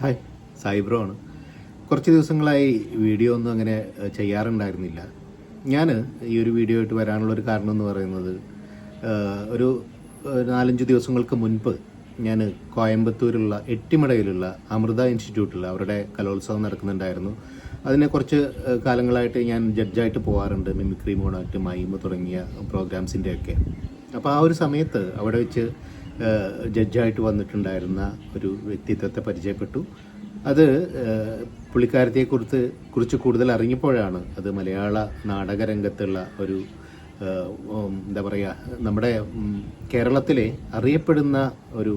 Hi. സൈബ്രോ ആണ്. കുറച്ച് ദിവസങ്ങളായി വീഡിയോ ഒന്നും അങ്ങനെ ചെയ്യാറുണ്ടായിരുന്നില്ല. ഞാൻ ഈ ഒരു വീഡിയോ ആയിട്ട് വരാനുള്ള ഒരു കാരണം എന്ന് പറയുന്നത് ഒരു നാലഞ്ച് ദിവസങ്ങൾക്ക് മുൻപ് ഞാൻ കോയമ്പത്തൂരുള്ള എട്ടിമടയിലുള്ള അമൃത ഇൻസ്റ്റിറ്റ്യൂട്ടിൽ അവരുടെ കലോത്സവം നടക്കുന്നുണ്ടായിരുന്നു. അതിനെ കുറച്ച് കാലങ്ങളായിട്ട് ഞാൻ ജഡ്ജായിട്ട് പോകാറുണ്ട് മിമിക്രി മോണാറ്റ് മൈമ് തുടങ്ങിയ പ്രോഗ്രാംസിന്റെയൊക്കെ അപ്പോൾ ആ ഒരു സമയത്ത് അവിടെ വെച്ച് ജഡ്ജായിട്ട് വന്നിട്ടുണ്ടായിരുന്ന ഒരു വ്യക്തിത്വത്തെ പരിചയപ്പെട്ടു. അത് പുള്ളിക്കാരത്തെക്കുറിച്ച് കുറിച്ച് കൂടുതൽ അറിഞ്ഞപ്പോഴാണ് അത് മലയാള നാടകരംഗത്തുള്ള ഒരു എന്താ പറയുക നമ്മുടെ കേരളത്തിലെ അറിയപ്പെടുന്ന ഒരു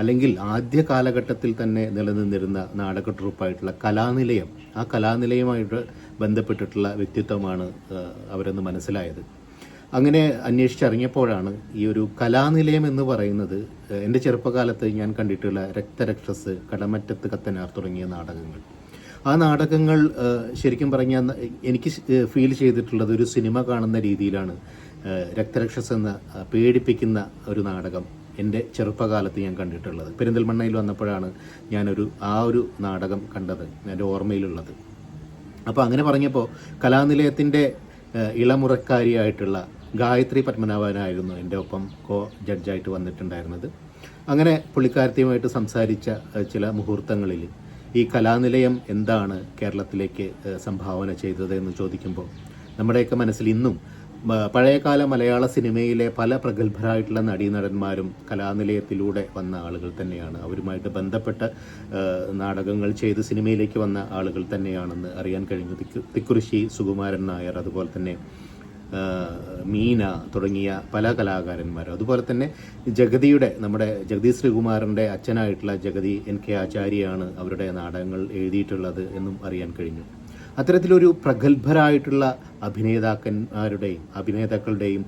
അല്ലെങ്കിൽ ആദ്യ കാലഘട്ടത്തിൽ തന്നെ നിലനിന്നിരുന്ന നാടക ട്രൂപ്പായിട്ടുള്ള കലാനിലയം. ആ കലാനിലയമായിട്ട് ബന്ധപ്പെട്ടിട്ടുള്ള വ്യക്തിത്വമാണ് അവരെന്ന് മനസ്സിലായത്. അങ്ങനെ അന്വേഷിച്ചറിഞ്ഞപ്പോഴാണ് ഈ ഒരു കലാനിലയം എന്ന് പറയുന്നത് എന്റെ ചെറുപ്പകാലത്ത് ഞാൻ കണ്ടിട്ടുള്ള രക്തരക്ഷസ് കടമറ്റത്ത് കത്തനാർ തുടങ്ങിയ നാടകങ്ങൾ. ആ നാടകങ്ങൾ ശരിക്കും പറഞ്ഞാൽ എനിക്ക് ഫീൽ ചെയ്തിട്ടുള്ളത് ഒരു സിനിമ കാണുന്ന രീതിയിലാണ് രക്തരക്ഷസ് എന്ന പേടിപ്പിക്കുന്ന ഒരു നാടകം എന്റെ ചെറുപ്പകാലത്ത് ഞാൻ കണ്ടിട്ടുള്ളത്. പെരിന്തൽമണ്ണയിൽ വന്നപ്പോഴാണ് ഞാനൊരു ആ ഒരു നാടകം കണ്ടത് എന്റെ ഓർമ്മയിലുള്ളത്. അപ്പോൾ അങ്ങനെ പറഞ്ഞപ്പോൾ കലാനിലയത്തിന്റെ ഇളമുറക്കാരിയായിട്ടുള്ള ഗായത്രി പത്മനാഭനായിരുന്നു എന്റെ ഒപ്പം കോ ജഡ്ജായിട്ട് വന്നിട്ടുണ്ടായിരുന്നത്. അങ്ങനെ പുള്ളിക്കാരത്തിയുമായിട്ട് സംസാരിച്ച ചില മുഹൂർത്തങ്ങളിൽ ഈ കലാനിലയം എന്താണ് കേരളത്തിലേക്ക് സംഭാവന ചെയ്തത് എന്ന് ചോദിക്കുമ്പോൾ നമ്മുടെയൊക്കെ മനസ്സിൽ ഇന്നും പഴയകാല മലയാള സിനിമയിലെ പല പ്രഗത്ഭരായിട്ടുള്ള നടീനടന്മാരും കലാനിലയത്തിലൂടെ വന്ന ആളുകൾ തന്നെയാണ്. അവരുമായിട്ട് ബന്ധപ്പെട്ട നാടകങ്ങൾ ചെയ്ത് സിനിമയിലേക്ക് വന്ന ആളുകൾ തന്നെയാണെന്ന് അറിയാൻ കഴിഞ്ഞു. തിക്കു- തിക്കുറിശി സുകുമാരൻ നായർ അതുപോലെ തന്നെ മീന തുടങ്ങിയ പല കലാകാരന്മാരും. അതുപോലെ തന്നെ ജഗതിയുടെ നമ്മുടെ ജഗതി ശ്രീകുമാറിന്റെ അച്ഛനായിട്ടുള്ള ജഗതി എൻ കെ ആചാര്യാണ് അവരുടെ നാടകങ്ങൾ എഴുതിയിട്ടുള്ളത് എന്നും അറിയാൻ കഴിഞ്ഞു. അത്തരത്തിലൊരു പ്രഗത്ഭരായിട്ടുള്ള അഭിനേതാക്കന്മാരുടെയും അഭിനേതാക്കളുടെയും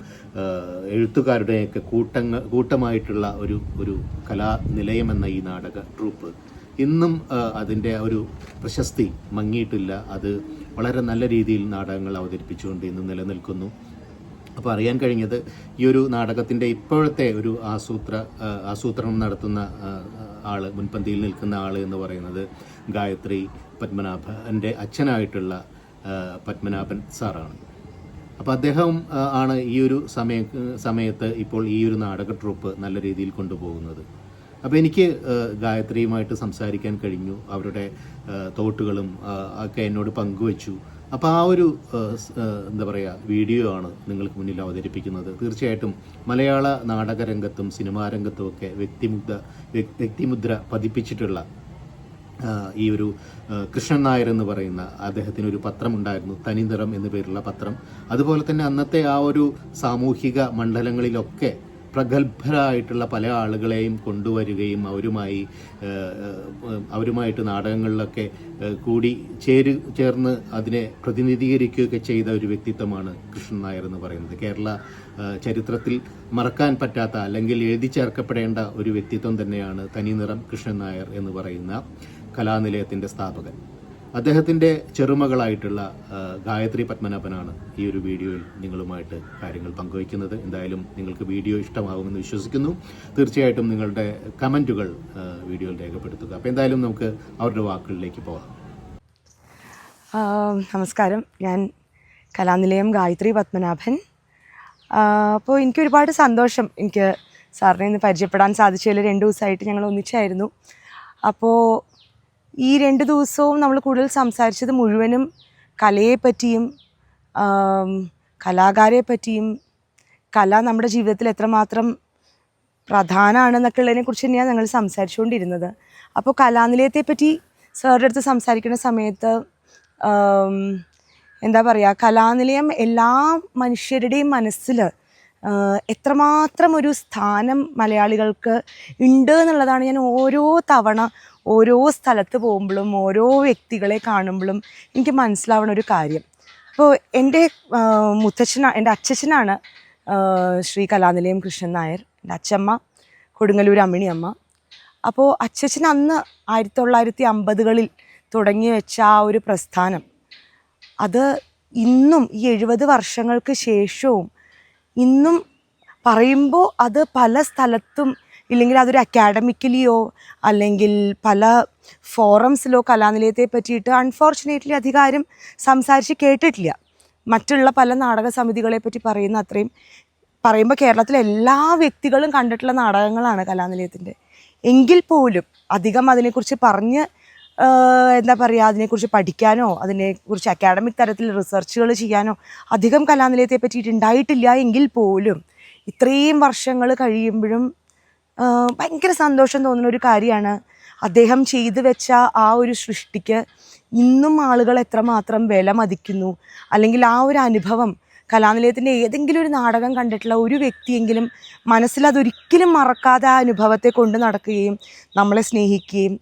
എഴുത്തുകാരുടെയും എഴുത്തുകാരുടെയൊക്കെ കൂട്ടങ്ങൾ കൂട്ടമായിട്ടുള്ള ഒരു ഒരു കലാനിലയം ഈ നാടക ട്രൂപ്പ്. ഇന്നും അതിന്റെ ഒരു പ്രശസ്തി മങ്ങിയിട്ടില്ല. അത് വളരെ നല്ല രീതിയിൽ നാടകങ്ങൾ അവതരിപ്പിച്ചുകൊണ്ട് ഇന്ന് നിലനിൽക്കുന്നു. അപ്പോൾ അറിയാൻ കഴിഞ്ഞത് ഈ ഒരു നാടകത്തിന്റെ ഇപ്പോഴത്തെ ഒരു ആസൂത്ര ആസൂത്രണം നടത്തുന്ന ആൾ മുൻപന്തിയിൽ നിൽക്കുന്ന ആൾ എന്ന് പറയുന്നത് ഗായത്രി പത്മനാഭന്റെ അച്ഛനായിട്ടുള്ള പത്മനാഭൻ സാറാണ്. അപ്പോൾ അദ്ദേഹം ആണ് ഈ ഒരു സമയ സമയത്ത് ഇപ്പോൾ ഈ ഒരു നാടക ട്രൂപ്പ് നല്ല രീതിയിൽ കൊണ്ടുപോകുന്നത്. അപ്പോൾ എനിക്ക് ഗായത്രിയുമായിട്ട് സംസാരിക്കാൻ കഴിഞ്ഞു. അവരുടെ തോട്ടുകളും ഒക്കെ എന്നോട് പങ്കുവച്ചു. അപ്പോൾ ആ ഒരു എന്താ പറയുക വീഡിയോ ആണ് നിങ്ങൾക്ക് മുന്നിൽ അവതരിപ്പിക്കുന്നത്. തീർച്ചയായിട്ടും മലയാള നാടകരംഗത്തും സിനിമാ രംഗത്തും ഒക്കെ വ്യക്തിമുദ്ര വ്യക്തിമുദ്ര പതിപ്പിച്ചിട്ടുള്ള ഈ ഒരു കൃഷ്ണൻ നായർ എന്ന് പറയുന്ന അദ്ദേഹത്തിന് ഒരു പത്രം ഉണ്ടായിരുന്നു തനിനിറം എന്നു പേരുള്ള പത്രം. അതുപോലെ തന്നെ അന്നത്തെ ആ ഒരു സാമൂഹിക മണ്ഡലങ്ങളിലൊക്കെ പ്രഗത്ഭരായിട്ടുള്ള പല ആളുകളെയും കൊണ്ടുവരികയും അവരുമായി അവരുമായിട്ട് നാടകങ്ങളിലൊക്കെ കൂടി ചേരു ചേർന്ന് അതിനെ പ്രതിനിധീകരിക്കുകയൊക്കെ ചെയ്ത ഒരു വ്യക്തിത്വമാണ് കൃഷ്ണൻ നായർ എന്ന് പറയുന്നത്. കേരള ചരിത്രത്തിൽ മറക്കാൻ പറ്റാത്ത അല്ലെങ്കിൽ എഴുതി ചേർക്കപ്പെടേണ്ട ഒരു വ്യക്തിത്വം തന്നെയാണ് തനിനിറം കൃഷ്ണൻ നായർ എന്ന് പറയുന്ന കലാനിലയത്തിന്റെ സ്ഥാപകൻ. അദ്ദേഹത്തിന്റെ ചെറുമകളായിട്ടുള്ള ഗായത്രി പത്മനാഭനാണ് ഈ ഒരു വീഡിയോയിൽ നിങ്ങളുമായിട്ട് കാര്യങ്ങൾ പങ്കുവയ്ക്കുന്നത്. എന്തായാലും നിങ്ങൾക്ക് വീഡിയോ ഇഷ്ടമാകുമെന്ന് വിശ്വസിക്കുന്നു. തീർച്ചയായിട്ടും നിങ്ങളുടെ കമന്റുകൾ വീഡിയോയിൽ രേഖപ്പെടുത്തുക. അപ്പോൾ എന്തായാലും നമുക്ക് അവരുടെ വാക്കുകളിലേക്ക് പോകാം. നമസ്കാരം. ഞാൻ കലാനിലയം ഗായത്രി പത്മനാഭൻ. അപ്പോൾ എനിക്ക് ഒരുപാട് സന്തോഷം എനിക്ക് സാറിനെ ഇന്ന് പരിചയപ്പെടാൻ സാധിച്ചതിൽ രണ്ട് ദിവസമായിട്ട് ഞങ്ങൾ ഒന്നിച്ചായിരുന്നു. അപ്പോൾ ഈ രണ്ട് ദിവസവും നമ്മൾ കൂടുതൽ സംസാരിച്ചത് മുഴുവനും കലയെ പറ്റിയും ആം, കലാകാരെ പറ്റിയും കല നമ്മുടെ ജീവിതത്തിൽ എത്രമാത്രം പ്രധാനമാണെന്നൊക്കെ ഉള്ളതിനെ കുറിച്ച് തന്നെയാണ് ഞങ്ങൾ സംസാരിച്ചുകൊണ്ടിരുന്നത്. അപ്പോൾ കലാനിലയത്തെ പറ്റി സാറിന്റെ അടുത്ത് സംസാരിക്കുന്ന സമയത്ത് എന്താ പറയുക കലാനിലയം എല്ലാ മനുഷ്യരുടെയും മനസ്സിൽ എത്രമാത്രം ഒരു സ്ഥാനം മലയാളികൾക്ക് ഉണ്ട് എന്നുള്ളതാണ് ഞാൻ ഓരോ തവണ ഓരോ സ്ഥലത്ത് പോകുമ്പോഴും ഓരോ വ്യക്തികളെ കാണുമ്പോഴും എനിക്ക് മനസ്സിലാവുന്ന ഒരു കാര്യം. അപ്പോൾ എന്റെ മുത്തച്ഛന എന്റെ അച്ഛച്ചനാണ് ആ, ശ്രീ കലാനിലയം കൃഷ്ണൻ നായർ. എന്റെ അച്ഛമ്മ കൊടുങ്ങല്ലൂർ അമ്മിണിയമ്മ അപ്പോൾ അച്ഛച്ചൻ അന്ന് ആയിരത്തി തൊള്ളായിരത്തി അമ്പതുകളിൽ തുടങ്ങി വെച്ച ആ ഒരു പ്രസ്ഥാനം. അത് ഇന്നും ഈ എഴുപത് വർഷങ്ങൾക്ക് ശേഷവും ഇന്നും പറയുമ്പോൾ അത് പല സ്ഥലത്തും ഇല്ലെങ്കിൽ അതൊരു അക്കാഡമിക്കലിയോ അല്ലെങ്കിൽ പല ഫോറംസിലോ കലാനിലയത്തെ പറ്റിയിട്ട് അൺഫോർച്ചുനേറ്റ്ലി അധികാരം സംസാരിച്ച് കേട്ടിട്ടില്ല. മറ്റുള്ള പല നാടക സമിതികളെ പറ്റി പറയുന്ന അത്രയും പറയുമ്പോൾ കേരളത്തിലെ എല്ലാ വ്യക്തികളും കണ്ടിട്ടുള്ള നാടകങ്ങളാണ് കലാനിലയത്തിന്റെ എങ്കിൽ പോലും അധികം അതിനെക്കുറിച്ച് പറഞ്ഞ് എന്താ പറയുക അതിനെക്കുറിച്ച് പഠിക്കാനോ അതിനെക്കുറിച്ച് അക്കാഡമിക് തരത്തിൽ റിസർച്ചുകൾ ചെയ്യാനോ അധികം കലാനിലയത്തെ പറ്റിയിട്ട് ഉണ്ടായിട്ടില്ല എങ്കിൽ പോലും ഇത്രയും വർഷങ്ങൾ കഴിയുമ്പോഴും ഭയങ്കര സന്തോഷം തോന്നുന്ന ഒരു കാര്യമാണ്. അദ്ദേഹം ചെയ്തു വെച്ച ആ ഒരു സൃഷ്ടിക്ക് ഇന്നും ആളുകൾ എത്രമാത്രം വില മതിക്കുന്നു. അല്ലെങ്കിൽ ആ ഒരു അനുഭവം കലാനിലയത്തിന്റെ ഏതെങ്കിലും ഒരു നാടകം കണ്ടിട്ടുള്ള ഒരു വ്യക്തിയെങ്കിലും മനസ്സിൽ അതൊരിക്കലും മറക്കാതെ ആ അനുഭവത്തെ കൊണ്ട് നടക്കുകയും നമ്മളെ സ്നേഹിക്കുകയും.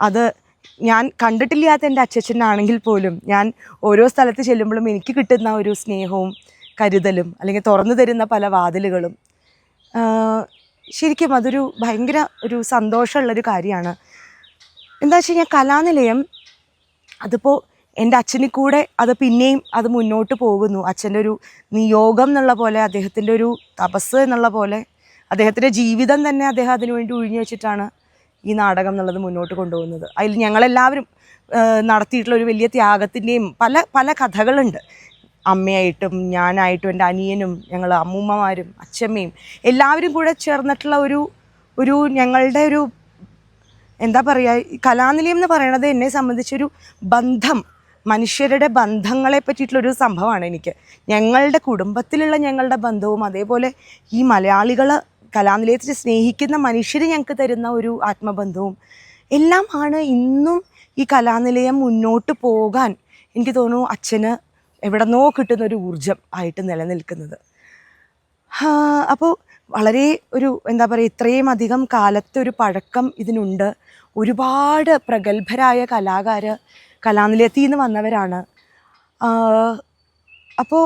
അത് ഞാൻ കണ്ടിട്ടില്ലാത്ത എന്റെ അച്ഛനാണെങ്കിൽ പോലും. ഞാൻ ഓരോ സ്ഥലത്ത് ചെല്ലുമ്പോഴും എനിക്ക് കിട്ടുന്ന ഒരു സ്നേഹവും കരുതലും അല്ലെങ്കിൽ തുറന്നു തരുന്ന പല വാതിലുകളും. ശരിക്കും അതൊരു ഭയങ്കര ഒരു സന്തോഷമുള്ളൊരു കാര്യമാണ്. എന്താ വെച്ച് കഴിഞ്ഞാൽ കലാനിലയം അതിപ്പോൾ എന്റെ അച്ഛനിൽ കൂടെ അത് പിന്നെയും അത് മുന്നോട്ട് പോകുന്നു. അച്ഛന്റെ ഒരു നിയോഗം എന്നുള്ള പോലെ അദ്ദേഹത്തിന്റെ ഒരു തപസ് എന്നുള്ള പോലെ അദ്ദേഹത്തിന്റെ ജീവിതം തന്നെ അദ്ദേഹം അതിനു വേണ്ടി ഒഴിഞ്ഞു വെച്ചിട്ടാണ് ഈ നാടകം എന്നുള്ളത് മുന്നോട്ട് കൊണ്ടുപോകുന്നത്. അതിൽ ഞങ്ങളെല്ലാവരും നടത്തിയിട്ടുള്ള ഒരു വലിയ ത്യാഗത്തിന്റെയും പല പല കഥകളുണ്ട്. അമ്മയായിട്ടും ഞാനായിട്ടും എന്റെ അനിയനും ഞങ്ങൾ അമ്മൂമ്മമാരും അച്ഛമ്മയും എല്ലാവരും കൂടെ ചേർന്നിട്ടുള്ള ഒരു ഒരു ഞങ്ങളുടെ ഒരു എന്താ പറയുക കലാനിലയം എന്ന് പറയണത് എന്നെ സംബന്ധിച്ചൊരു ബന്ധം മനുഷ്യരുടെ ബന്ധങ്ങളെ പറ്റിയിട്ടുള്ളൊരു സംഭവമാണ് എനിക്ക്. ഞങ്ങളുടെ കുടുംബത്തിലുള്ള ഞങ്ങളുടെ ബന്ധവും അതേപോലെ ഈ മലയാളികൾ കലാനിലയത്തിൽ സ്നേഹിക്കുന്ന മനുഷ്യർ ഞങ്ങൾക്ക് തരുന്ന ഒരു ആത്മബന്ധവും എല്ലാമാണ് ഇന്നും ഈ കലാനിലയം മുന്നോട്ട് പോകാൻ എനിക്ക് തോന്നുന്നു അച്ഛന് എവിടെന്നോ കിട്ടുന്ന ഒരു ഊർജം ആയിട്ട് നിലനിൽക്കുന്നത്. അപ്പോൾ വളരെ ഒരു എന്താ പറയുക ഇത്രയും അധികം കാലത്തെ ഒരു പഴക്കം ഇതിനുണ്ട്. ഒരുപാട് പ്രഗത്ഭരായ കലാകാർ കലാനിലയത്തിൽ നിന്ന് വന്നവരാണ് അപ്പോൾ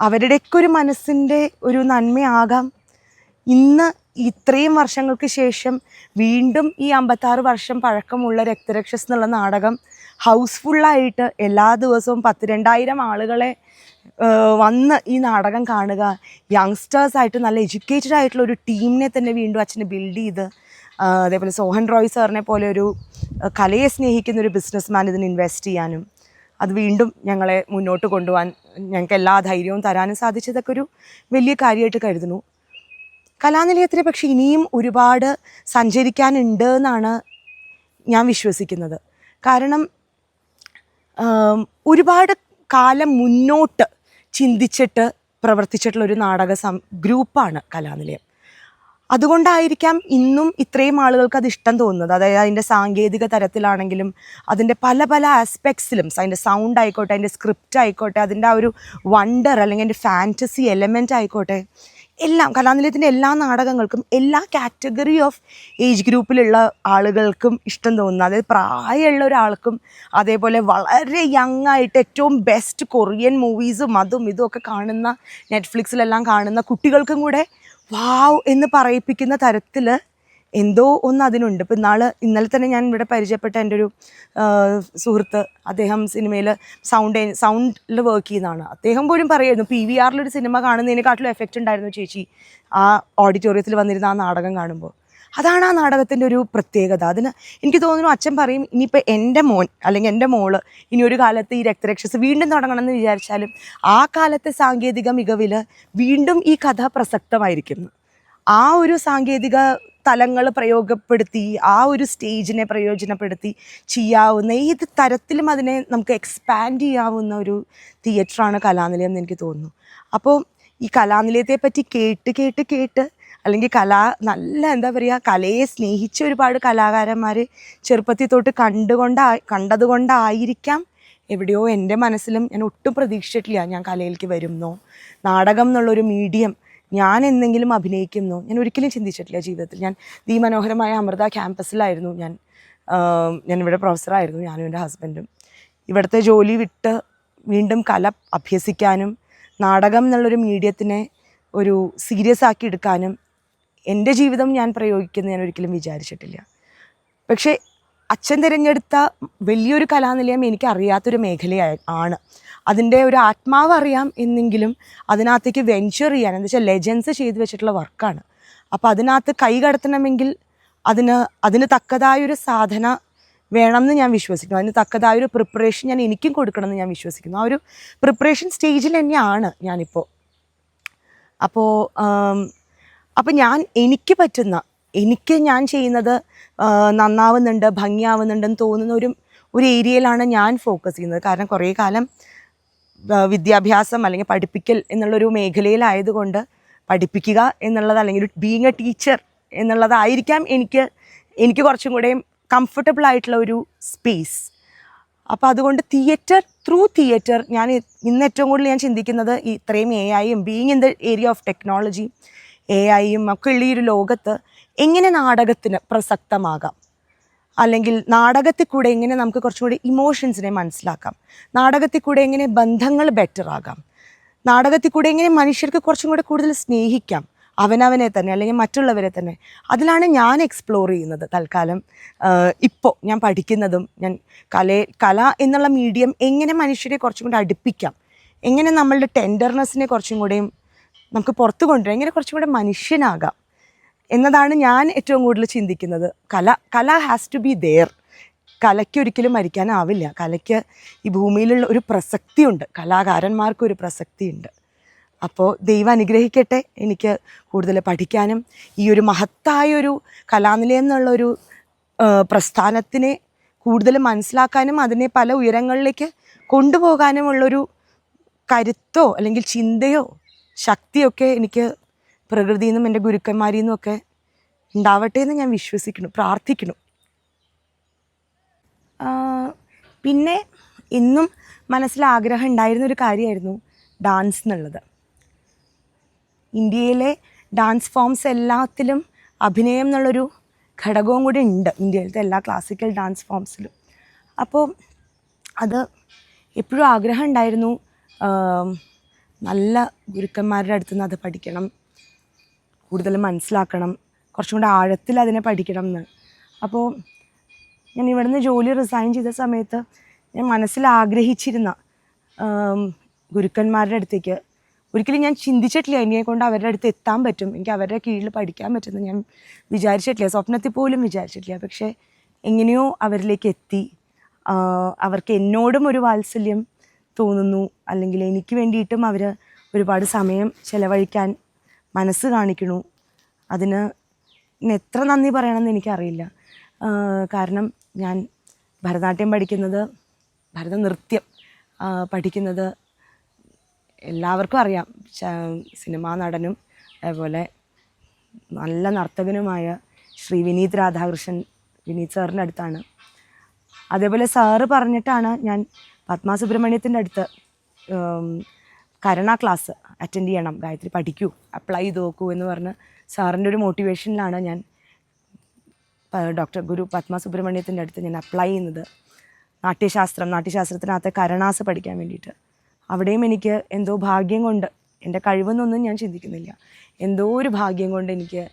അവരുടെയൊക്കെ ഒരു മനസ്സിന്റെ ഒരു നന്മയാകാം. ഇന്ന് ഇത്രയും വർഷങ്ങൾക്ക് ശേഷം വീണ്ടും ഈ അമ്പത്താറ് വർഷം പഴക്കമുള്ള രക്തരക്ഷസ് എന്നുള്ള നാടകം ഹൗസ്ഫുള്ളായിട്ട് എല്ലാ ദിവസവും പത്ത് രണ്ടായിരം ആളുകളെ വന്ന് ഈ നാടകം കാണുക. യങ്സ്റ്റേഴ്സായിട്ട് നല്ല എഡ്യൂക്കേറ്റഡ് ആയിട്ടുള്ള ഒരു ടീമിനെ തന്നെ വീണ്ടും അച്ഛനെ ബിൽഡ് ചെയ്ത് അതേപോലെ സോഹൻ റോയ് സാറിനെ പോലെ ഒരു കലയെ സ്നേഹിക്കുന്ന ഒരു ബിസിനസ്മാൻ ഇതിന് ഇൻവെസ്റ്റ് ചെയ്യാനും അത് വീണ്ടും ഞങ്ങളെ മുന്നോട്ട് കൊണ്ടുപോകാൻ ഞങ്ങൾക്ക് എല്ലാ ധൈര്യവും തരാനും സാധിച്ചതൊക്കെ ഒരു വലിയ കാര്യമായിട്ട് കരുതുന്നു. കലാനിലയത്തിന് പക്ഷേ ഇനിയും ഒരുപാട് സഞ്ചരിക്കാനുണ്ട് എന്നാണ് ഞാൻ വിശ്വസിക്കുന്നത്. കാരണം ഒരുപാട് കാലം മുന്നോട്ട് ചിന്തിച്ചിട്ട് പ്രവർത്തിച്ചിട്ടുള്ള ഒരു നാടക സം ഗ്രൂപ്പാണ് കലാനിലയം. അതുകൊണ്ടായിരിക്കാം ഇന്നും ഇത്രയും ആളുകൾക്ക് അത് ഇഷ്ടം തോന്നുന്നത്. അതായത് അതിന്റെ സാങ്കേതിക തരത്തിലാണെങ്കിലും അതിന്റെ പല പല ആസ്പെക്ട്സിലും അതിന്റെ സൗണ്ട് ആയിക്കോട്ടെ അതിന്റെ സ്ക്രിപ്റ്റ് ആയിക്കോട്ടെ അതിന്റെ ആ ഒരു വണ്ടർ അല്ലെങ്കിൽ അതിന്റെ ഫാന്റസി എലമെന്റ് ആയിക്കോട്ടെ എല്ലാം കലാനിലയത്തിന്റെ എല്ലാ നാടകങ്ങൾക്കും എല്ലാ കാറ്റഗറി ഓഫ് ഏജ് ഗ്രൂപ്പിലുള്ള ആളുകൾക്കും ഇഷ്ടം തോന്നുന്നു അതായത് പ്രായമുള്ള ഒരാൾക്കും അതേപോലെ വളരെ യങ് ആയിട്ട് ഏറ്റവും ബെസ്റ്റ് കൊറിയൻ മൂവീസും അതും ഇതും ഒക്കെ കാണുന്ന നെറ്റ്ഫ്ലിക്സിലെല്ലാം കാണുന്ന കുട്ടികൾക്കും കൂടെ വാവ് എന്ന് പറയിപ്പിക്കുന്ന തരത്തിൽ എന്തോ ഒന്ന് അതിനുണ്ട്. ഇപ്പം നാളെ ഇന്നലെ തന്നെ ഞാൻ ഇവിടെ പരിചയപ്പെട്ട എന്റെ ഒരു സുഹൃത്ത് അദ്ദേഹം സിനിമയിൽ സൗണ്ട് സൗണ്ടിൽ വർക്ക് ചെയ്യുന്നതാണ്. അദ്ദേഹം പോലും പറയായിരുന്നു പി വി ആറിലൊരു സിനിമ കാണുന്നതിനെക്കാട്ടിലും എഫക്റ്റ് ഉണ്ടായിരുന്നു ചേച്ചി. ആ ഓഡിറ്റോറിയത്തിൽ വന്നിരുന്ന ആ നാടകം കാണുമ്പോൾ. അതാണ് ആ നാടകത്തിന്റെ ഒരു പ്രത്യേകത. അതിന് എനിക്ക് തോന്നുന്നു അച്ഛൻ പറയും ഇനിയിപ്പോൾ എന്റെ മോൻ അല്ലെങ്കിൽ എന്റെ മോൾ ഇനി ഒരു കാലത്ത് ഈ രക്തരക്ഷസ് വീണ്ടും തുടങ്ങണം എന്ന് വിചാരിച്ചാലും ആ കാലത്തെ സാങ്കേതിക മികവിൽ വീണ്ടും ഈ കഥ പ്രസക്തമായിരിക്കുന്നു. ആ ഒരു സാങ്കേതിക തലങ്ങൾ പ്രയോഗപ്പെടുത്തി ആ ഒരു സ്റ്റേജിനെ പ്രയോജനപ്പെടുത്തി ചെയ്യാവുന്ന ഏത് തരത്തിലും അതിനെ നമുക്ക് എക്സ്പാൻഡ് ചെയ്യാവുന്ന ഒരു തിയേറ്ററാണ് കലാനിലയം എന്ന് എനിക്ക് തോന്നുന്നു. അപ്പോൾ ഈ കലാനിലയത്തെ പറ്റി കേട്ട് കേട്ട് കേട്ട് അല്ലെങ്കിൽ കലാ നല്ല എന്താ പറയുക കലയെ സ്നേഹിച്ച ഒരുപാട് കലാകാരന്മാർ ചെറുപ്പത്തിൽ തൊട്ട് കണ്ടുകൊണ്ടാ കണ്ടതുകൊണ്ടായിരിക്കാം എവിടെയോ എന്റെ മനസ്സിലും ഞാൻ ഒട്ടും പ്രതീക്ഷിച്ചിട്ടില്ല ഞാൻ കലയിലേക്ക് വരുന്നോ. നാടകം എന്നുള്ളൊരു മീഡിയം ഞാൻ എന്തെങ്കിലും അഭിനയിക്കുന്നു. ഞാൻ ഒരിക്കലും ചിന്തിച്ചിട്ടില്ല ജീവിതത്തിൽ. ഞാൻ ദീ മനോഹരമായ അമൃത ക്യാമ്പസിലായിരുന്നു ഞാൻ. ഞാൻ ഇവിടെ പ്രൊഫസറായിരുന്നു ഞാനും എന്റെ ഹസ്ബൻഡും. ഇവിടുത്തെ ജോലി വിട്ട് വീണ്ടും കല അഭ്യസിക്കാനും നാടകം എന്നുള്ളൊരു മീഡിയത്തിനെ ഒരു സീരിയസ് ആക്കി എടുക്കാനും എന്റെ ജീവിതം ഞാൻ പ്രയോഗിക്കുന്നത് ഞാൻ ഒരിക്കലും വിചാരിച്ചിട്ടില്ല. പക്ഷേ അച്ഛൻ തിരഞ്ഞെടുത്ത വലിയൊരു കലാനിലയം എനിക്കറിയാത്തൊരു മേഖലയായി ആണ്. അതിന്റെ ഒരു ആത്മാവ് അറിയാം എന്നെങ്കിലും അതിനകത്തേക്ക് വെഞ്ചർ ചെയ്യാൻ എന്താ വെച്ചാൽ ലെജൻസ് ചെയ്തു വെച്ചിട്ടുള്ള വർക്കാണ്. അപ്പോൾ അതിനകത്ത് കൈ കടത്തണമെങ്കിൽ അതിന് അതിന് തക്കതായൊരു സാധന വേണമെന്ന് ഞാൻ വിശ്വസിക്കുന്നു. അതിന് തക്കതായ ഒരു പ്രിപ്പറേഷൻ ഞാൻ എനിക്കും കൊടുക്കണമെന്ന് ഞാൻ വിശ്വസിക്കുന്നു. ആ ഒരു പ്രിപ്പറേഷൻ സ്റ്റേജിൽ തന്നെയാണ് ഞാനിപ്പോൾ അപ്പോൾ അപ്പോൾ ഞാൻ എനിക്ക് പറ്റുന്ന എനിക്ക് ഞാൻ ചെയ്യുന്നത് നന്നാവുന്നുണ്ട് ഭംഗിയാവുന്നുണ്ടെന്ന് തോന്നുന്ന ഒരു ഒരു ഏരിയയിലാണ് ഞാൻ ഫോക്കസ് ചെയ്യുന്നത്. കാരണം കുറേ കാലം വിദ്യാഭ്യാസം അല്ലെങ്കിൽ പഠിപ്പിക്കൽ എന്നുള്ളൊരു മേഖലയിലായതുകൊണ്ട് പഠിപ്പിക്കുക എന്നുള്ളത് അല്ലെങ്കിൽ ബീങ് എ ടീച്ചർ എന്നുള്ളതായിരിക്കാം എനിക്ക് എനിക്ക് കുറച്ചും കൂടെ കംഫർട്ടബിൾ ആയിട്ടുള്ള ഒരു സ്പേസ് അപ്പോൾ അതുകൊണ്ട് തിയേറ്റർ ത്രൂ തിയേറ്റർ ഞാൻ ഇന്ന് ഏറ്റവും കൂടുതൽ ഞാൻ ചിന്തിക്കുന്നത് ഇത്രയും എ ഐയും being in the area of technology A ഐയും ഒക്കെ ഉള്ള ഈ ഒരു ലോകത്ത് എങ്ങനെ നാടകത്തിന് പ്രസക്തമാകാം? അല്ലെങ്കിൽ നാടകത്തിൽ കൂടെ എങ്ങനെ നമുക്ക് കുറച്ചും കൂടി ഇമോഷൻസിനെ മനസ്സിലാക്കാം. നാടകത്തിൽ കൂടെ എങ്ങനെ ബന്ധങ്ങൾ ബെറ്റർ ആകാം. നാടകത്തിൽ കൂടെ എങ്ങനെ മനുഷ്യർക്ക് കുറച്ചും കൂടെ കൂടുതൽ സ്നേഹിക്കാം. അവനവനെ തന്നെ അല്ലെങ്കിൽ മറ്റുള്ളവരെ തന്നെ. അതിലാണ് ഞാൻ എക്സ്പ്ലോർ ചെയ്യുന്നത് തൽക്കാലം. ഇപ്പോൾ ഞാൻ പഠിക്കുന്നതും ഞാൻ കല കല എന്നുള്ള മീഡിയം എങ്ങനെ മനുഷ്യരെ കുറച്ചും കൂടെ അടുപ്പിക്കാം. എങ്ങനെ നമ്മളുടെ ടെൻഡർനെസ്സിനെ കുറച്ചും കൂടെയും നമുക്ക് പുറത്തു കൊണ്ടുവരാം. എങ്ങനെ കുറച്ചും കൂടെ മനുഷ്യനാകാം. എന്നതാണ് ഞാൻ ഏറ്റവും കൂടുതൽ ചിന്തിക്കുന്നത്. കല കല ഹാസ് ടു ബി ദെയർ കലയ്ക്ക് ഒരിക്കലും മരിക്കാനാവില്ല. കലയ്ക്ക് ഈ ഭൂമിയിലുള്ള ഒരു പ്രസക്തിയുണ്ട്. കലാകാരന്മാർക്ക് ഒരു പ്രസക്തിയുണ്ട്. അപ്പോൾ ദൈവം അനുഗ്രഹിക്കട്ടെ. എനിക്ക് കൂടുതൽ പഠിക്കാനും ഈ ഒരു മഹത്തായ ഒരു കലാനിലയം എന്നുള്ളൊരു പ്രസ്ഥാനത്തിനെ കൂടുതൽ മനസ്സിലാക്കാനും അതിനെ പല ഉയരങ്ങളിലേക്ക് കൊണ്ടുപോകാനുമുള്ളൊരു കരുത്തോ അല്ലെങ്കിൽ ചിന്തയോ ശക്തിയൊക്കെ എനിക്ക് പ്രകൃതിയിൽ നിന്നും എന്റെ ഗുരുക്കന്മാരിൽ നിന്നും ഒക്കെ ഉണ്ടാവട്ടെ എന്ന് ഞാൻ വിശ്വസിക്കുന്നു പ്രാർത്ഥിക്കുന്നു. പിന്നെ ഇന്നും മനസ്സിൽ ആഗ്രഹം ഉണ്ടായിരുന്ന ഒരു കാര്യമായിരുന്നു ഡാൻസ് എന്നുള്ളത്. ഇന്ത്യയിലെ ഡാൻസ് ഫോംസ് എല്ലാത്തിലും അഭിനയം എന്നുള്ളൊരു ഘടകവും കൂടി ഉണ്ട് ഇന്ത്യയിലത്തെ എല്ലാ ക്ലാസിക്കൽ ഡാൻസ് ഫോംസിലും. അപ്പോൾ അത് എപ്പോഴും ആഗ്രഹം ഉണ്ടായിരുന്നു നല്ല ഗുരുക്കന്മാരുടെ അടുത്ത് നിന്ന് അത് പഠിക്കണം കൂടുതൽ മനസ്സിലാക്കണം കുറച്ചും കൂടെ ആഴത്തിൽ അതിനെ പഠിക്കണം എന്ന്. അപ്പോൾ ഞാൻ ഇവിടുന്ന് ജോലി റിസൈൻ ചെയ്ത സമയത്ത് ഞാൻ മനസ്സിൽ ആഗ്രഹിച്ചിരുന്ന ഗുരുക്കന്മാരുടെ അടുത്തേക്ക്. ഒരിക്കലും ഞാൻ ചിന്തിച്ചിട്ടില്ല എന്നെ കൊണ്ട് അവരുടെ അടുത്ത് എത്താൻ പറ്റും എനിക്ക് അവരുടെ കീഴിൽ പഠിക്കാൻ പറ്റുമെന്ന് ഞാൻ വിചാരിച്ചിട്ടില്ല സ്വപ്നത്തിൽ പോലും വിചാരിച്ചിട്ടില്ല. പക്ഷേ എങ്ങനെയോ അവരിലേക്ക് എത്തി. അവർക്ക് എന്നോടും ഒരു വാത്സല്യം തോന്നുന്നു. അല്ലെങ്കിൽ എനിക്ക് വേണ്ടിയിട്ടും അവർ ഒരുപാട് സമയം ചെലവഴിക്കാൻ മനസ്സ് കാണിക്കണു. അതിന് എത്ര നന്ദി പറയണമെന്ന് എനിക്കറിയില്ല. കാരണം ഞാൻ ഭരതനാട്യം പഠിക്കുന്നത് ഭരതനൃത്യം പഠിക്കുന്നത് എല്ലാവർക്കും അറിയാം. സിനിമാ നടനും അതേപോലെ നല്ല നർത്തകനുമായ ശ്രീ വിനീത് രാധാകൃഷ്ണൻ വിനീത് സാറിന്റെ അടുത്താണ്. അതേപോലെ സാറ് പറഞ്ഞിട്ടാണ് ഞാൻ പത്മ സുബ്രഹ്മണ്യത്തിന്റെ അടുത്ത് കരുണ ക്ലാസ് അറ്റൻഡ് ചെയ്യണം ഗായത്രി പഠിക്കൂ അപ്ലൈ ചെയ്ത് നോക്കൂ എന്ന് പറഞ്ഞ് സാറിന്റെ ഒരു മോട്ടിവേഷനിലാണ് ഞാൻ ഡോക്ടർ ഗുരു പത്മ സുബ്രഹ്മണ്യത്തിന്റെ അടുത്ത് ഞാൻ അപ്ലൈ ചെയ്യുന്നത്. നാട്യശാസ്ത്രം നാട്യശാസ്ത്രത്തിനകത്ത് കരണാസ് പഠിക്കാൻ വേണ്ടിയിട്ട്. അവിടെയും എനിക്ക് എന്തോ ഭാഗ്യം കൊണ്ട് എന്റെ കഴിവെന്നൊന്നും ഞാൻ ചിന്തിക്കുന്നില്ല. എന്തോ ഒരു ഭാഗ്യം കൊണ്ട് എനിക്ക്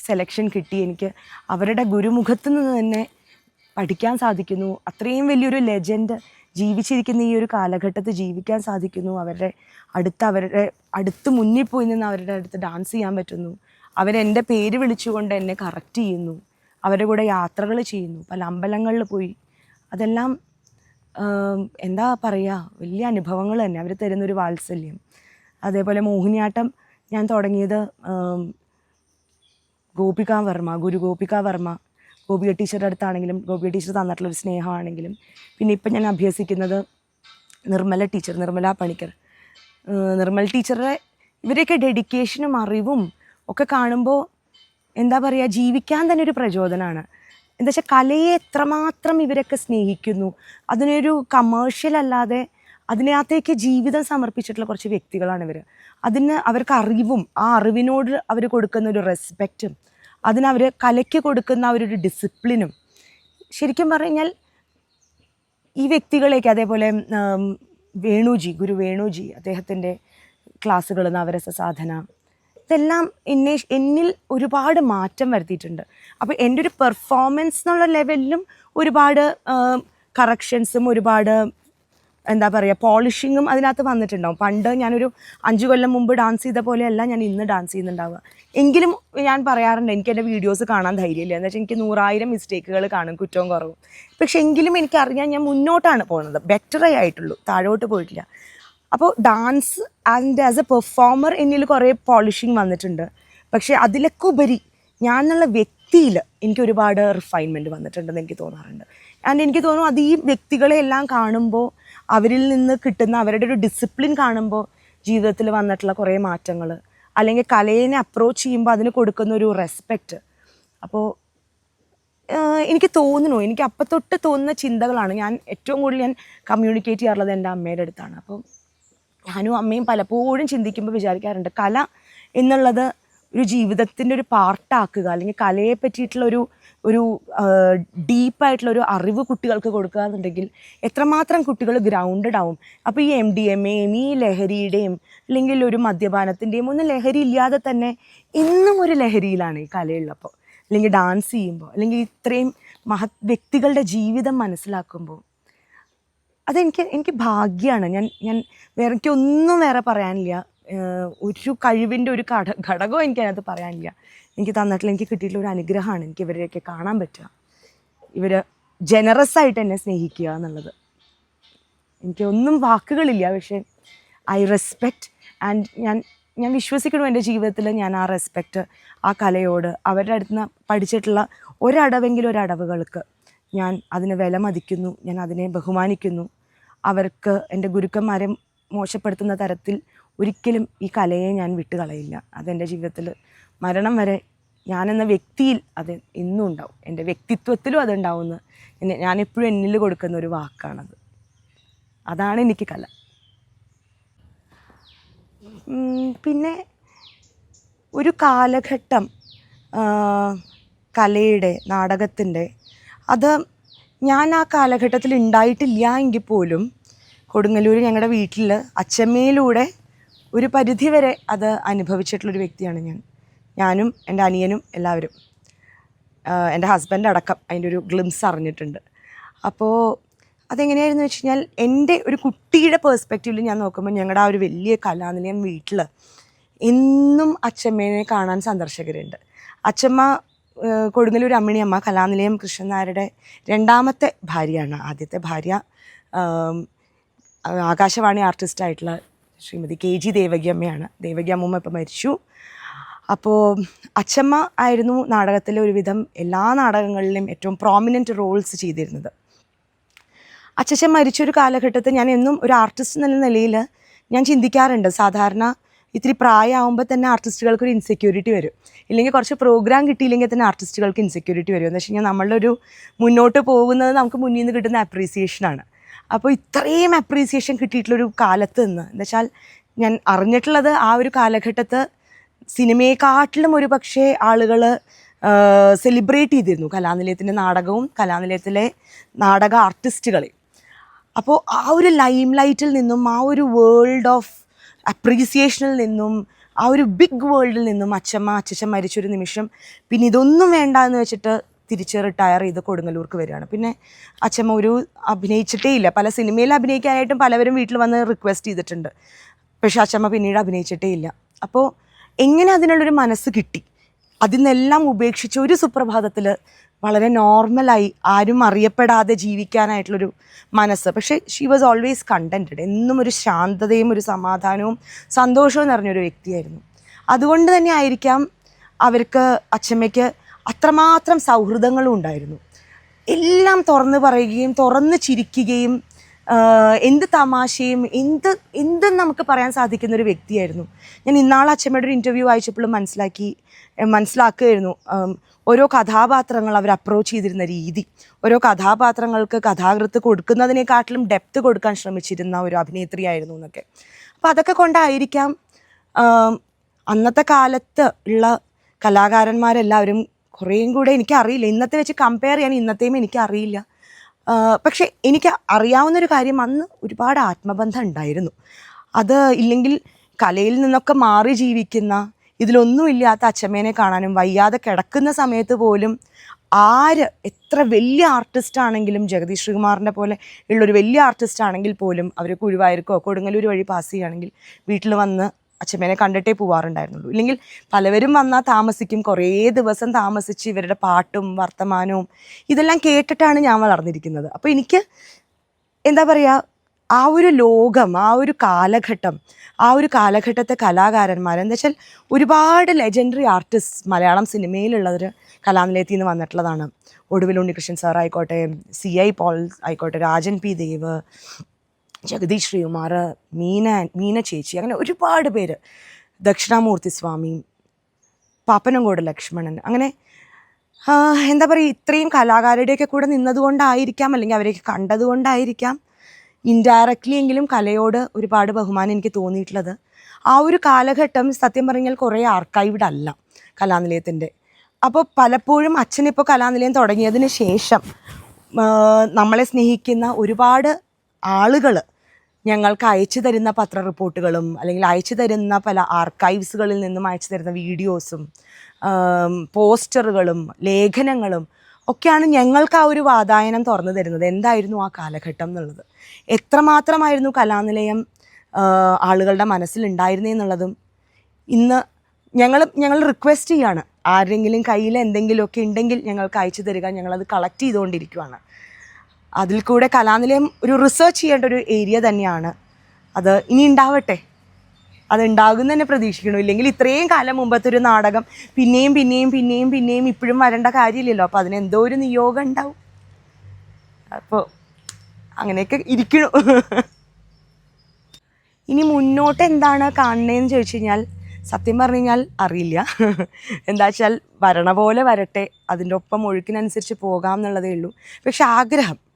സെലക്ഷൻ കിട്ടി. എനിക്ക് അവരുടെ ഗുരുമുഖത്തു നിന്ന് തന്നെ പഠിക്കാൻ സാധിക്കുന്നു. അത്രയും വലിയൊരു ലെജൻഡ് ജീവിച്ചിരിക്കുന്ന ഈ ഒരു കാലഘട്ടത്തിൽ ജീവിക്കാൻ സാധിക്കുന്നു. അവരുടെ അടുത്ത് അവരുടെ അടുത്ത് മുന്നിൽ പോയി നിന്ന് അവരുടെ അടുത്ത് ഡാൻസ് ചെയ്യാൻ പറ്റുന്നു. അവരെന്റെ പേര് വിളിച്ചുകൊണ്ട് എന്നെ കറക്റ്റ് ചെയ്യുന്നു. അവരുടെ കൂടെ യാത്രകൾ ചെയ്യുന്നു. പല അമ്പലങ്ങളിൽ പോയി. അതെല്ലാം എന്താ പറയുക വലിയ അനുഭവങ്ങൾ തന്നെ. അവർ തരുന്നൊരു വാത്സല്യം. അതേപോലെ മോഹിനിയാട്ടം ഞാൻ തുടങ്ങിയത് ഗോപിക വർമ്മ ഗുരു ഗോപിക വർമ്മ. ഗോപിക ടീച്ചറുടെ അടുത്താണെങ്കിലും ഗോപിക ടീച്ചർ തന്നിട്ടുള്ള ഒരു സ്നേഹമാണെങ്കിലും. പിന്നെ ഇപ്പം ഞാൻ അഭ്യസിക്കുന്നത് നിർമ്മല ടീച്ചർ നിർമ്മല പണിക്കർ. നിർമ്മൽ ടീച്ചറുടെ ഇവരെയൊക്കെ ഡെഡിക്കേഷനും അറിവും ഒക്കെ കാണുമ്പോൾ എന്താ പറയുക ജീവിക്കാൻ തന്നെ ഒരു പ്രചോദനമാണ് എന്താ വെച്ചാൽ കലയെ എത്രമാത്രം ഇവരൊക്കെ സ്നേഹിക്കുന്നു. അതിനൊരു കമേഴ്ഷ്യൽ അല്ലാതെ അതിനകത്തേക്ക് ജീവിതം സമർപ്പിച്ചിട്ടുള്ള കുറച്ച് വ്യക്തികളാണ് ഇവർ അതിന് അവർക്ക് അറിവും ആ അറിവിനോട് അവർ കൊടുക്കുന്ന ഒരു റെസ്പെക്റ്റും അതിനവർ കലയ്ക്ക് കൊടുക്കുന്ന ഒരു ഡിസിപ്ലിനും ശരിക്കും പറഞ്ഞാൽ ഈ വ്യക്തികളേക്ക് അതേപോലെ വേണുജി ഗുരു വേണുജി അദ്ദേഹത്തിന്റെ ക്ലാസ്സുകൾ നവരസ സാധന ഇതെല്ലാം എന്നെ എന്നിൽ ഒരുപാട് മാറ്റം വരുത്തിയിട്ടുണ്ട്. അപ്പോൾ എന്റെ ഒരു പെർഫോമൻസ് എന്നുള്ള ലെവലിലും ഒരുപാട് കറക്ഷൻസും ഒരുപാട് എന്താ പറയുക പോളിഷിങ്ങും അതിനകത്ത് വന്നിട്ടുണ്ടാവും. പണ്ട് ഞാനൊരു അഞ്ച് കൊല്ലം മുമ്പ് ഡാൻസ് ചെയ്ത പോലെയല്ല ഞാൻ ഇന്ന് ഡാൻസ് ചെയ്യുന്നുണ്ടാവുക. എങ്കിലും ഞാൻ പറയാറുണ്ട് എനിക്ക് എന്റെ വീഡിയോസ് കാണാൻ ധൈര്യമില്ല. എന്ന് വെച്ചാൽ എനിക്ക് നൂറായിരം മിസ്റ്റേക്കുകൾ കാണും കുറ്റവും കുറവും. പക്ഷെ എങ്കിലും എനിക്കറിയാൻ ഞാൻ മുന്നോട്ടാണ് പോകുന്നത് ബെറ്ററേ ആയിട്ടുള്ളൂ. താഴോട്ട് പോയിട്ടില്ല. അപ്പോൾ dance and as a performer എന്നിൽ കുറേ പോളിഷിങ് വന്നിട്ടുണ്ട്. പക്ഷേ അതിലൊക്കെ ഉപരി ഞാൻ എന്നുള്ള വ്യക്തിയിൽ എനിക്ക് ഒരുപാട് റിഫൈൻമെന്റ് വന്നിട്ടുണ്ടെന്ന് എനിക്ക് തോന്നാറുണ്ട്. ആൻഡ് എനിക്ക് തോന്നുന്നു അത് ഈ വ്യക്തികളെ എല്ലാം കാണുമ്പോൾ അവരിൽ നിന്ന് കിട്ടുന്ന അവരുടെ ഒരു ഡിസിപ്ലിൻ കാണുമ്പോൾ ജീവിതത്തിൽ വന്നിട്ടുള്ള കുറേ മാറ്റങ്ങൾ അല്ലെങ്കിൽ കലയെ അപ്രോച്ച് ചെയ്യുമ്പോൾ അതിന് കൊടുക്കുന്ന ഒരു റെസ്പെക്റ്റ് അപ്പോൾ എനിക്ക് തോന്നുന്നു എനിക്ക് അപ്പം തൊട്ട് തോന്നുന്ന ചിന്തകളാണ് ഞാൻ ഏറ്റവും കൂടുതൽ ഞാൻ കമ്മ്യൂണിക്കേറ്റ് ചെയ്യാറുള്ളത് എന്റെ അമ്മയുടെ അടുത്താണ്. അപ്പം ഞാനും അമ്മയും പലപ്പോഴും ചിന്തിക്കുമ്പോൾ വിചാരിക്കാറുണ്ട് കല എന്നുള്ളത് ഒരു ജീവിതത്തിന്റെ ഒരു പാർട്ടാക്കുക അല്ലെങ്കിൽ കലയെ പറ്റിയിട്ടുള്ള ഒരു ഒരു ഡീപ്പായിട്ടുള്ള ഒരു അറിവ് കുട്ടികൾക്ക് കൊടുക്കുക എന്നുണ്ടെങ്കിൽ എത്രമാത്രം കുട്ടികൾ ഗ്രൗണ്ടഡ് ആവും അപ്പോൾ ഈ എം ഡി എം എയും ഈ ലഹരിയുടെയും അല്ലെങ്കിൽ ഒരു മദ്യപാനത്തിന്റെയും ഒന്നും ലഹരി ഇല്ലാതെ തന്നെ എന്നും ഒരു ലഹരിയിലാണ് ഈ കലയുള്ളപ്പോൾ അല്ലെങ്കിൽ ഡാൻസ് ചെയ്യുമ്പോൾ അല്ലെങ്കിൽ ഇത്രയും മഹത് വ്യക്തികളുടെ ജീവിതം മനസ്സിലാക്കുമ്പോൾ അതെനിക്ക് എനിക്ക് ഭാഗ്യമാണ് ഞാൻ ഞാൻ വേറെ എനിക്കൊന്നും വേറെ പറയാനില്ല. ഒരു കഴിവിന്റെ ഒരു ഘട ഘടകവും എനിക്ക് അതിനകത്ത് പറയാനില്ല. എനിക്ക് തന്നിട്ടുള്ള എനിക്ക് കിട്ടിയിട്ടുള്ള ഒരു അനുഗ്രഹമാണ് എനിക്ക് ഇവരെയൊക്കെ കാണാൻ പറ്റുക. ഇവർ ജനറസ് ആയിട്ട് എന്നെ സ്നേഹിക്കുക എന്നുള്ളത്. എനിക്ക് ഒന്നും വാക്കുകളില്ല പക്ഷേ ഐ റെസ്പെക്റ്റ് ആൻഡ് ഞാൻ ഞാൻ വിശ്വസിക്കണം എന്റെ ജീവിതത്തിൽ ഞാൻ ആ റെസ്പെക്റ്റ് ആ കലയോട്. അവരുടെ അടുത്ത് നിന്ന് പഠിച്ചിട്ടുള്ള ഒരടവെങ്കിലും ഒരടവുകൾക്ക് ഞാൻ അതിനെ വില മതിക്കുന്നു ഞാൻ അതിനെ ബഹുമാനിക്കുന്നു. അവർക്ക് എന്റെ ഗുരുക്കന്മാരെ മോശപ്പെടുത്തുന്ന തരത്തിൽ ഒരിക്കലും ഈ കലയെ ഞാൻ വിട്ടുകളയില്ല. അതെന്റെ ജീവിതത്തിൽ മരണം വരെ ഞാനെന്ന വ്യക്തിയിൽ അത് ഇന്നും ഉണ്ടാവും. എന്റെ വ്യക്തിത്വത്തിലും അതുണ്ടാവുമെന്ന് എന്നെ ഞാനെപ്പോഴും എന്നിൽ കൊടുക്കുന്ന ഒരു വാക്കാണത്. അതാണ് എനിക്ക് കല. പിന്നെ ഒരു കാലഘട്ടം കലയുടെ നാടകത്തിന്റെ അത് ഞാൻ ആ കാലഘട്ടത്തിൽ ഉണ്ടായിട്ടില്ല എങ്കിൽ പോലും കൊടുങ്ങല്ലൂർ ഞങ്ങളുടെ വീട്ടിൽ അച്ചമ്മയിലൂടെ ഒരു പരിധി വരെ അത് അനുഭവിച്ചിട്ടുള്ളൊരു വ്യക്തിയാണ് ഞാൻ. ഞാനും എന്റെ അനിയനും എല്ലാവരും എന്റെ ഹസ്ബൻഡ് അടക്കം അതിന്റെ ഒരു ഗ്ലിംസ് അറിഞ്ഞിട്ടുണ്ട്. അപ്പോൾ അതെങ്ങനെയായിരുന്നു വെച്ച് കഴിഞ്ഞാൽ എന്റെ ഒരു കുട്ടിയുടെ പേഴ്സ്പെക്റ്റീവിൽ ഞാൻ നോക്കുമ്പോൾ ഞങ്ങളുടെ ആ ഒരു വലിയ കലാനിലയം വീട്ടിൽ എന്നും അച്ചമ്മേനെ കാണാൻ സന്ദർശകരുണ്ട്. അച്ചമ്മ കൊടുങ്ങല്ലൂർ അമ്മിണിയമ്മ കലാനിലയം കൃഷ്ണനായരുടെ രണ്ടാമത്തെ ഭാര്യയാണ്. ആദ്യത്തെ ഭാര്യ ആകാശവാണി ആർട്ടിസ്റ്റായിട്ടുള്ള ശ്രീമതി കെ ജി ദേവകി അമ്മയാണ് ദേവകി അമ്മൂമ്മ ഇപ്പം മരിച്ചു. അപ്പോൾ അച്ചമ്മ ആയിരുന്നു നാടകത്തിലെ ഒരുവിധം എല്ലാ നാടകങ്ങളിലും ഏറ്റവും പ്രോമിനന്റ് റോൾസ് ചെയ്തിരുന്നത്. അച്ചച്ചൻ മരിച്ചൊരു കാലഘട്ടത്തിൽ ഞാൻ എന്നും ഒരു ആർട്ടിസ്റ്റ് എന്ന നിലയിൽ ഞാൻ ചിന്തിക്കാറുണ്ട്. സാധാരണ ഇത്തിരി പ്രായമാകുമ്പോൾ തന്നെ ആർട്ടിസ്റ്റുകൾക്ക് ഒരു ഇൻസെക്യൂരിറ്റി വരും. ഇല്ലെങ്കിൽ കുറച്ച് പ്രോഗ്രാം കിട്ടിയില്ലെങ്കിൽ തന്നെ ആർട്ടിസ്റ്റുകൾക്ക് ഇൻസെക്യൂരിറ്റി വരും. എന്ന് വെച്ച് കഴിഞ്ഞാൽ നമ്മളുടെ ഒരു മുന്നോട്ട് പോകുന്നത് നമുക്ക് മുന്നിൽ നിന്ന് കിട്ടുന്ന അപ്രീസിയേഷനാണ് അപ്പോൾ ഇത്രയും അപ്രീസിയേഷൻ കിട്ടിയിട്ടുള്ളൊരു കാലത്ത് നിന്ന് എന്ന് വെച്ചാൽ ഞാൻ അറിഞ്ഞിട്ടുള്ളത് ആ ഒരു കാലഘട്ടത്ത് സിനിമയെക്കാട്ടിലും ഒരു പക്ഷേ ആളുകൾ സെലിബ്രേറ്റ് ചെയ്തിരുന്നു കലാനിലയത്തിന്റെ നാടകവും കലാനിലയത്തിലെ നാടക ആർട്ടിസ്റ്റുകളെ അപ്പോൾ ആ ഒരു ലൈം ലൈറ്റിൽ നിന്നും ആ ഒരു വേൾഡ് ഓഫ് അപ്രീസിയേഷനിൽ നിന്നും ആ ഒരു ബിഗ് വേൾഡിൽ നിന്നും അച്ഛമ്മ അച്ഛൻ മരിച്ചൊരു നിമിഷം പിന്നെ ഇതൊന്നും വേണ്ട എന്ന് വെച്ചിട്ട് തിരിച്ച് റിട്ടയർ ചെയ്ത് കൊടുങ്ങല്ലൂർക്ക് വരികയാണ്. പിന്നെ അച്ഛമ്മ ഒരു അഭിനയിച്ചിട്ടേ ഇല്ല. പല സിനിമയിൽ അഭിനയിക്കാനായിട്ടും പലവരും വീട്ടിൽ വന്ന് റിക്വസ്റ്റ് ചെയ്തിട്ടുണ്ട്. പക്ഷേ അച്ഛമ്മ പിന്നീട് അഭിനയിച്ചിട്ടേ ഇല്ല. അപ്പോൾ എങ്ങനെ അതിനുള്ളൊരു മനസ്സ് കിട്ടി? അതിൽ നിന്നെല്ലാം ഉപേക്ഷിച്ച് ഒരു സുപ്രഭാതത്തിൽ വളരെ നോർമലായി ആരും അറിയപ്പെടാതെ ജീവിക്കാനായിട്ടുള്ളൊരു മനസ്സ്. പക്ഷേ ഷീ വാസ് ഓൾവേസ് കണ്ടന്റഡ് എന്നും ഒരു ശാന്തതയും ഒരു സമാധാനവും സന്തോഷവും നിറഞ്ഞൊരു വ്യക്തിയായിരുന്നു. അതുകൊണ്ട് തന്നെ ആയിരിക്കാം അവർക്ക് അച്ഛമ്മയ്ക്ക് അത്രമാത്രം സൗഹൃദങ്ങളും ഉണ്ടായിരുന്നു. എല്ലാം തുറന്ന് പറയുകയും തുറന്ന് ചിരിക്കുകയും എന്ത് തമാശയും എന്ത് എന്തും നമുക്ക് പറയാൻ സാധിക്കുന്ന ഒരു വ്യക്തിയായിരുന്നു. ഞാൻ ഇന്നാൾ അച്ഛമ്മയുടെ ഒരു ഇന്റർവ്യൂ വായിച്ചപ്പോഴും മനസ്സിലാക്കി മനസ്സിലാക്കുകയായിരുന്നു. ഓരോ കഥാപാത്രങ്ങൾ അവർ അപ്രോച്ച് ചെയ്തിരുന്ന രീതി. ഓരോ കഥാപാത്രങ്ങൾക്ക് കഥാകൃത്ത് കൊടുക്കുന്നതിനെക്കാട്ടിലും ഡെപ്ത് കൊടുക്കാൻ ശ്രമിച്ചിരുന്ന ഒരു അഭിനേത്രിയായിരുന്നു എന്നൊക്കെ. അപ്പോൾ അതൊക്കെ കൊണ്ടായിരിക്കാം അന്നത്തെ കാലത്ത് ഉള്ള കലാകാരന്മാരെല്ലാവരും കുറേയും കൂടെ എനിക്കറിയില്ല. ഇന്നത്തെ വെച്ച് കമ്പയർ ചെയ്യാൻ ഇന്നത്തെയും എനിക്കറിയില്ല. പക്ഷെ എനിക്ക് അറിയാവുന്നൊരു കാര്യം അന്ന് ഒരുപാട് ആത്മബന്ധം ഉണ്ടായിരുന്നു. അത് ഇല്ലെങ്കിൽ കലയിൽ നിന്നൊക്കെ മാറി ജീവിക്കുന്ന ഇതിലൊന്നുമില്ലാത്ത അച്ഛമ്മേനെ കാണാനും വയ്യാതെ കിടക്കുന്ന സമയത്ത് പോലും ആര് എത്ര വലിയ ആർട്ടിസ്റ്റ് ആണെങ്കിലും ജഗദീഷ് ശ്രീകുമാറിന്റെ പോലെ ഉള്ളൊരു വലിയ ആർട്ടിസ്റ്റ് ആണെങ്കിൽ പോലും അവർ കുഴുവായൂർക്കോ കൊടുങ്ങല്ലൂർ വഴി പാസ് ചെയ്യുകയാണെങ്കിൽ വീട്ടിൽ വന്ന് അച്ഛമ്മേനെ കണ്ടിട്ടേ പോവാറുണ്ടായിരുന്നുള്ളൂ. ഇല്ലെങ്കിൽ പലവരും വന്നാൽ താമസിക്കും. കുറേ ദിവസം താമസിച്ച് ഇവരുടെ പാട്ടും വർത്തമാനവും ഇതെല്ലാം കേട്ടിട്ടാണ് ഞാൻ വളർന്നിരിക്കുന്നത്. അപ്പോൾ എനിക്ക് എന്താ പറയുക ആ ഒരു ലോകം ആ ഒരു കാലഘട്ടം ആ ഒരു കാലഘട്ടത്തെ കലാകാരന്മാർ എന്താ വെച്ചാൽ ഒരുപാട് ലെജൻഡറി ആർട്ടിസ്റ്റ് മലയാളം സിനിമയിലുള്ളവർ കലാനിലയത്തിൽ നിന്ന് വന്നിട്ടുള്ളതാണ്. ഒടുവിൽ ഉണ്ണികൃഷ്ണൻ സാർ ആയിക്കോട്ടെ സി ഐ പോൾ ആയിക്കോട്ടെ രാജൻ പി ദേവ് ജഗദീഷ് ശ്രീകുമാർ മീന മീന ചേച്ചി അങ്ങനെ ഒരുപാട് പേര്. ദക്ഷിണാമൂർത്തി സ്വാമി പാപ്പനംകോട് ലക്ഷ്മണൻ അങ്ങനെ എന്താ പറയുക ഇത്രയും കലാകാരുടെയൊക്കെ കൂടെ നിന്നതുകൊണ്ടായിരിക്കാം അല്ലെങ്കിൽ അവരെയൊക്കെ കണ്ടതുകൊണ്ടായിരിക്കാം ഇൻഡയറക്റ്റ്ലി എങ്കിലും കലയോട് ഒരുപാട് ബഹുമാനം എനിക്ക് തോന്നിയിട്ടുള്ളത്. ആ ഒരു കാലഘട്ടം സത്യം പറഞ്ഞാൽ കുറേ ആർക്കൈവ്ഡ് അല്ല കലാനിലയത്തിന്റെ. അപ്പോൾ പലപ്പോഴും അച്ഛനിപ്പോൾ കലാനിലയം തുടങ്ങിയതിന് ശേഷം നമ്മളെ സ്നേഹിക്കുന്ന ഒരുപാട് ആളുകൾ ഞങ്ങൾക്ക് അയച്ചു തരുന്ന പത്ര റിപ്പോർട്ടുകളും അല്ലെങ്കിൽ അയച്ചു തരുന്ന പല ആർക്കൈവ്സുകളിൽ നിന്നും അയച്ചു തരുന്ന വീഡിയോസും പോസ്റ്ററുകളും ലേഖനങ്ങളും ഒക്കെയാണ് ഞങ്ങൾക്ക് ആ ഒരു വാതായനം തുറന്നു തരുന്നത്. എന്തായിരുന്നു ആ കാലഘട്ടം എന്നുള്ളത്? എത്രമാത്രമായിരുന്നു കലാനിലയം ആളുകളുടെ മനസ്സിലുണ്ടായിരുന്നേ എന്നുള്ളതും ഇന്ന് ഞങ്ങൾ ഞങ്ങൾ റിക്വസ്റ്റ് ചെയ്യാണ്. ആരെങ്കിലും കയ്യിൽ എന്തെങ്കിലുമൊക്കെ ഉണ്ടെങ്കിൽ ഞങ്ങൾക്ക് അയച്ചു തരിക ഞങ്ങളത് കളക്ട് ചെയ്തുകൊണ്ടിരിക്കുകയാണ് അതിൽ കൂടെ കലാനിലയം ഒരു റിസർച്ച് ചെയ്യേണ്ട ഒരു ഏരിയ തന്നെയാണ്. അത് ഇനി ഉണ്ടാവട്ടെ. അത് ഉണ്ടാകും തന്നെ പ്രതീക്ഷിക്കണം ഇല്ലെങ്കിൽ ഇത്രയും കാലം മുമ്പത്തെ ഒരു നാടകം പിന്നെയും പിന്നെയും പിന്നെയും പിന്നെയും ഇപ്പോഴും വരേണ്ട കാര്യമില്ലല്ലോ. അപ്പോൾ അതിന് എന്തോ ഒരു നിയോഗം ഉണ്ടാവും. അപ്പോൾ അങ്ങനെയൊക്കെ ഇരിക്കണു. ഇനി മുന്നോട്ട് എന്താണ് കാണണേന്ന് ചോദിച്ചു കഴിഞ്ഞാൽ സത്യം പറഞ്ഞു കഴിഞ്ഞാൽ അറിയില്ല. എന്താ വെച്ചാൽ വരണ പോലെ വരട്ടെ. അതിന്റെ ഒപ്പം ഒഴുക്കിനനുസരിച്ച് പോകാം എന്നുള്ളതേ ഉള്ളൂ. പക്ഷെ ആഗ്രഹം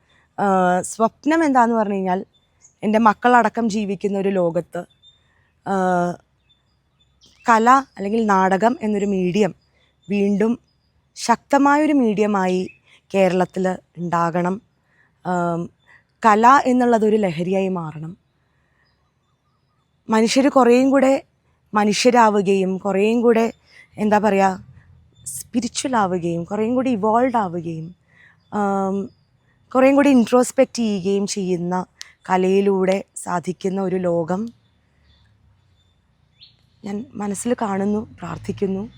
സ്വപ്നം എന്താന്ന് പറഞ്ഞു കഴിഞ്ഞാൽ എന്റെ മക്കളടക്കം ജീവിക്കുന്ന ഒരു ലോകത്ത് കല അല്ലെങ്കിൽ നാടകം എന്നൊരു മീഡിയം വീണ്ടും ശക്തമായൊരു മീഡിയമായി കേരളത്തിൽ ഉണ്ടാകണം. കല എന്നുള്ളതൊരു ലഹരിയായി മാറണം. മനുഷ്യർ കുറേയും കൂടെ മനുഷ്യരാവുകയും കുറേയും കൂടെ എന്താ പറയുക സ്പിരിച്വൽ ആവുകയും കുറേയും കൂടി ഇവോൾവ് ആവുകയും കുറേയും കൂടി ഇൻട്രോസ്പെക്റ്റ് ചെയ്യുകയും ചെയ്യുന്ന കലയിലൂടെ സാധിക്കുന്ന ഒരു ലോകം. ഞാൻ മനസ്സിൽ കാണുന്നു പ്രാർത്ഥിക്കുന്നു.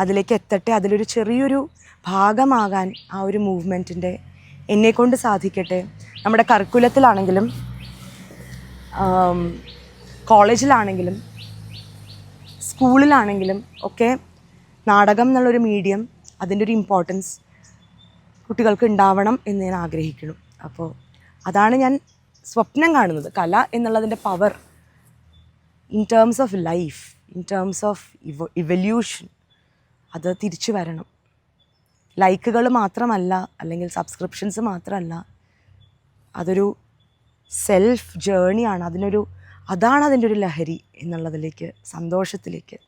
അതിലേക്ക് എത്തട്ടെ. അതിലൊരു ചെറിയൊരു ഭാഗമാകാൻ ആ ഒരു മൂവ്മെന്റിന്റെ എന്നെക്കൊണ്ട് സാധിക്കട്ടെ. നമ്മുടെ കർക്കുലത്തിലാണെങ്കിലും കോളേജിലാണെങ്കിലും സ്കൂളിലാണെങ്കിലും ഒക്കെ നാടകം എന്നുള്ളൊരു മീഡിയം അതിന്റെ ഒരു ഇമ്പോർട്ടൻസ് കുട്ടികൾക്ക് ഉണ്ടാവണം എന്ന് ഞാൻ ആഗ്രഹിക്കുന്നു. അപ്പോൾ അതാണ് ഞാൻ സ്വപ്നം കാണുന്നത്. കല എന്നുള്ളതിന്റെ power in terms of life in terms of ഇവ ഇവല്യൂഷൻ അത് തിരിച്ചു വരണം. ലൈക്കുകൾ മാത്രമല്ല അല്ലെങ്കിൽ സബ്സ്ക്രിപ്ഷൻസ് മാത്രമല്ല അതൊരു സെൽഫ് ജേണിയാണ് അതിനൊരു അതാണ് അതിന്റെ ഒരു ലഹരി എന്നുള്ളതിലേക്ക് സന്തോഷത്തിലേക്ക്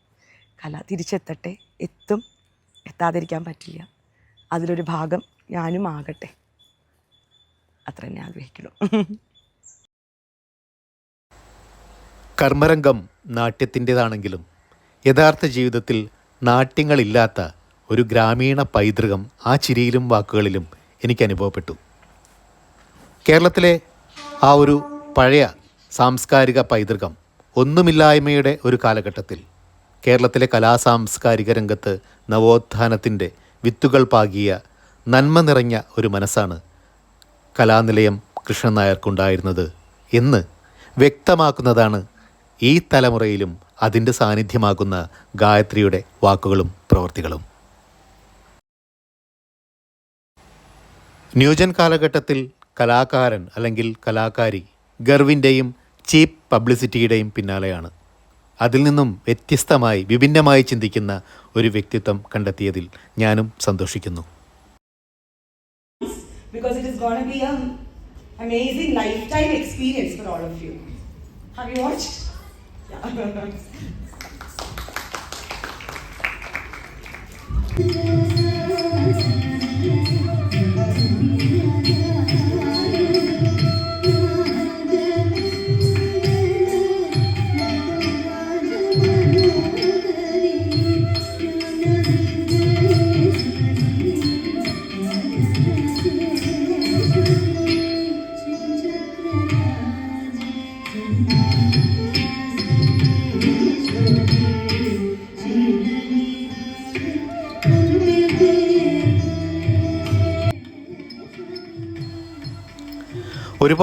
കല തിരിച്ചെത്തട്ടെ. എത്തും എത്താതിരിക്കാൻ പറ്റില്ല. അതിലൊരു ഭാഗം ഞാനും ആകട്ടെ. അത്ര തന്നെ ആഗ്രഹിക്കുന്നു കർമ്മരംഗം നാട്യത്തിന്റെതാണെങ്കിലും യഥാർത്ഥ ജീവിതത്തിൽ നാട്യങ്ങളില്ലാത്ത ഒരു ഗ്രാമീണ പൈതൃകം ആ ചിരിയിലും വാക്കുകളിലും എനിക്ക് അനുഭവപ്പെട്ടു. കേരളത്തിലെ ആ ഒരു പഴയ സാംസ്കാരിക പൈതൃകം ഒന്നുമില്ലായ്മയുടെ ഒരു കാലഘട്ടത്തിൽ കേരളത്തിലെ കലാ സാംസ്കാരിക രംഗത്ത് നവോത്ഥാനത്തിന്റെ വിത്തുകൾ പാകിയ നന്മ നിറഞ്ഞ ഒരു മനസ്സാണ് കലാനിലയം കൃഷ്ണൻ നായർക്കുണ്ടായിരുന്നത് എന്ന് വ്യക്തമാക്കുന്നതാണ് ഈ തലമുറയിലും അതിന്റെ സാന്നിധ്യമാകുന്ന ഗായത്രിയുടെ വാക്കുകളും പ്രവൃത്തികളും ന്യൂജൻ കാലഘട്ടത്തിൽ കലാകാരൻ അല്ലെങ്കിൽ കലാകാരി ഗർവിന്റെയും ചീപ്പ് പബ്ലിസിറ്റിയുടെയും പിന്നാലെയാണ്. അതിൽ നിന്നും വ്യത്യസ്തമായി വിഭിന്നമായി ചിന്തിക്കുന്ന ഒരു വ്യക്തിത്വം കണ്ടെത്തിയതിൽ ഞാനും സന്തോഷിക്കുന്നു. Because it is going to be an amazing lifetime experience for all of you. Have you watched? Yeah.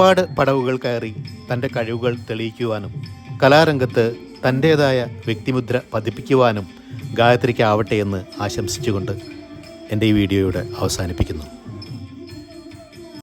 ഒരുപാട് പടവുകൾ കയറി തന്റെ കഴിവുകൾ തെളിയിക്കുവാനും കലാരംഗത്ത് തന്റേതായ വ്യക്തിമുദ്ര പതിപ്പിക്കുവാനും ഗായത്രിക്കാവട്ടെ എന്ന് ആശംസിച്ചുകൊണ്ട് എന്റെ ഈ വീഡിയോയുടെ അവസാനിപ്പിക്കുന്നു.